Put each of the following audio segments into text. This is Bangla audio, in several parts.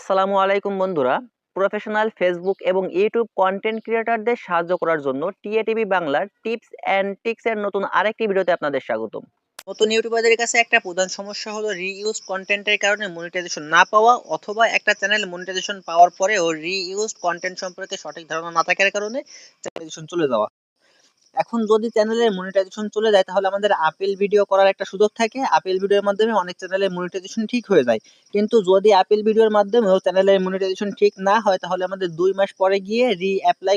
আসসালামু আলাইকুম বন্ধুরা। প্রফেশনাল ফেসবুক এবং ইউটিউব কন্টেন্ট ক্রিয়েটরদের সাহায্য করার জন্য টিএটিভি বাংলার টিপস অ্যান্ড টিক্স এর নতুন আরেকটি ভিডিওতে আপনাদের স্বাগতম। নতুন ইউটিউবারদের কাছে একটা প্রধান সমস্যা হলো রিইউজ কন্টেন্টের কারণে মনিটাইজেশন না পাওয়া অথবা একটা চ্যানেল মনিটাইজেশন পাওয়ার পরেও রিইউজ কন্টেন্ট সম্পর্কে সঠিক ধারণা না থাকার কারণে মনিটাইজেশন চলে যাওয়া। এখন যদি চ্যানেলের মনিটাইজেশন চলে যায়, তাহলে আমাদের আপেল ভিডিও করার একটা সুযোগ থাকে। আপেল ভিডিওর মাধ্যমে অনেক চ্যানেলের মনিটাইজেশন ঠিক হয়ে যায়। কিন্তু যদি আপেল ভিডিওর মাধ্যমেও চ্যানেলের মনিটাইজেশন ঠিক না হয়, তাহলে আমাদের দুই মাস পরে গিয়ে রি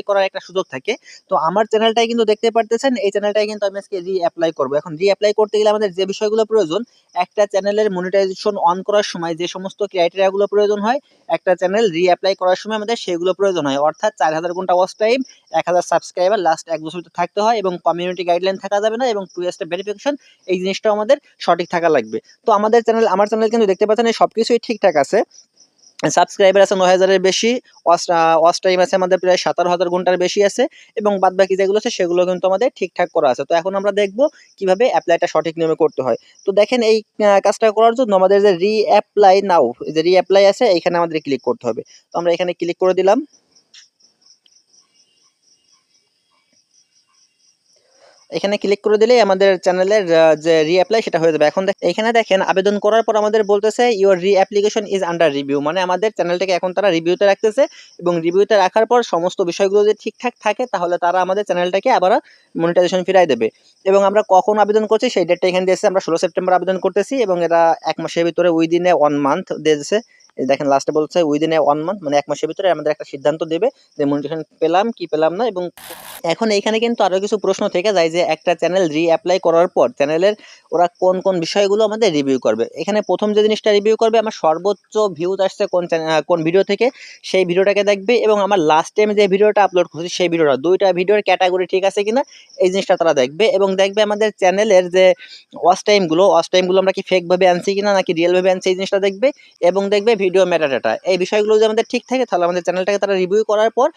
করার একটা সুযোগ থাকে। তো আমার চ্যানেলটাই কিন্তু দেখতে পারতেছেন, এই চ্যানেলটাই কিন্তু আমি আজকে রি করব। এখন রি করতে গেলে আমাদের যে বিষয়গুলো প্রয়োজন, একটা চ্যানেলের মনিটাইজেশন অন করার সময় যে সমস্ত ক্রাইটেরিয়াগুলো প্রয়োজন হয়, একটা চ্যানেল রি করার সময় আমাদের সেগুলো প্রয়োজন হয়। অর্থাৎ চার হাজার ঘণ্টা ওয়াচ টাইম এক হাজার সাবস্ক্রাইবার লাস্ট এক বছর থাকতে হয় এবং কমিউনিটি গাইডলাইন থাকা যাবে না এবং টু স্টেপ ভেরিফিকেশন এই জিনিসটাও আমাদের সঠিক থাকা লাগবে। তো আমাদের চ্যানেল আমার চ্যানেল কিন্তু দেখতে পাচ্ছেন সব কিছুই ঠিকঠাক আছে। সাবস্ক্রাইবার আছে নয় হাজারের বেশি ওয়াচ টাইম আছে আমাদের প্রায় সাতারো হাজার ঘণ্টার বেশি আছে এবং বাদ বাকি যেগুলো আছে সেগুলো কিন্তু আমাদের ঠিকঠাক করা আছে। তো এখন আমরা দেখব কীভাবে অ্যাপ্লাইটা সঠিক নিয়মে করতে হয়। তো দেখেন এই কাজটা করার জন্য আমাদের যে রি অ্যাপ্লাই নাও যে রি অ্যাপ্লাই আছে এখানে আমাদের ক্লিক করতে হবে। তো আমরা এখানে ক্লিক করে দিলাম। এখানে ক্লিক করে দিলেই আমাদের চ্যানেলের যে রিঅ্যাপ্লাই সেটা হয়ে যাবে। এখন এখানে দেখেন, আবেদন করার পর আমাদের বলতেছে ইওর রি অ্যাপ্লিকেশন ইজ আন্ডার রিভিউ মানে আমাদের চ্যানেলটাকে এখন তারা রিভিউতে রাখতেছে এবং রিভিউতে রাখার পর সমস্ত বিষয়গুলো যদি ঠিকঠাক থাকে, তাহলে তারা আমাদের চ্যানেলটাকে আবার মনিটাইজেশন ফিরাই দেবে। এবং আমরা কখন আবেদন করছি, সেই ডেটটা এখানে দিয়েছে আমরা ষোলো সেপ্টেম্বর আবেদন করতেছি এবং এরা এক মাসের ভিতরে উইদিনে ওয়ান মান্থ দিয়েছে। দেখেন লাস্টে বলছে উইদিনে ওয়ান মান্থ মানে এক মাসের ভিতরে আমাদের একটা সিদ্ধান্ত দেবে যে মনিটাইজেশন পেলাম কি পেলাম না। এবং এখন এইখানে কিন্তু আরও কিছু প্রশ্ন থেকে যায় যে, একটা চ্যানেল রি অ্যাপ্লাই করার পর চ্যানেলের ওরা কোন কোন বিষয়গুলো আমাদের রিভিউ করবে? এখানে প্রথম যে জিনিসটা রিভিউ করবে, আমার সর্বোচ্চ ভিউজ আসছে কোন কোন ভিডিও থেকে? সেই ভিডিওটাকে দেখবে এবং আমার লাস্ট টাইম যে ভিডিওটা আপলোড করছি, সেই ভিডিওটা দুইটা ভিডিওর ক্যাটাগরি ঠিক আছে কিনা, এই জিনিসটা তারা দেখবে এবং দেখবে আমাদের চ্যানেলের যে ওয়াচ টাইমগুলো ওয়াচ টাইমগুলো আমরা কি ফেক ভাবে আনছি কিনা নাকি রিয়েল ভাবে আনছি, এই জিনিসটা দেখবে এবং দেখবে ভিডিও মেটাডাটা এই বিষয়গুলো যদি আমাদের ঠিক থাকে, তাহলে আমাদের চ্যানেলটাকে তারা রিভিউ করার পর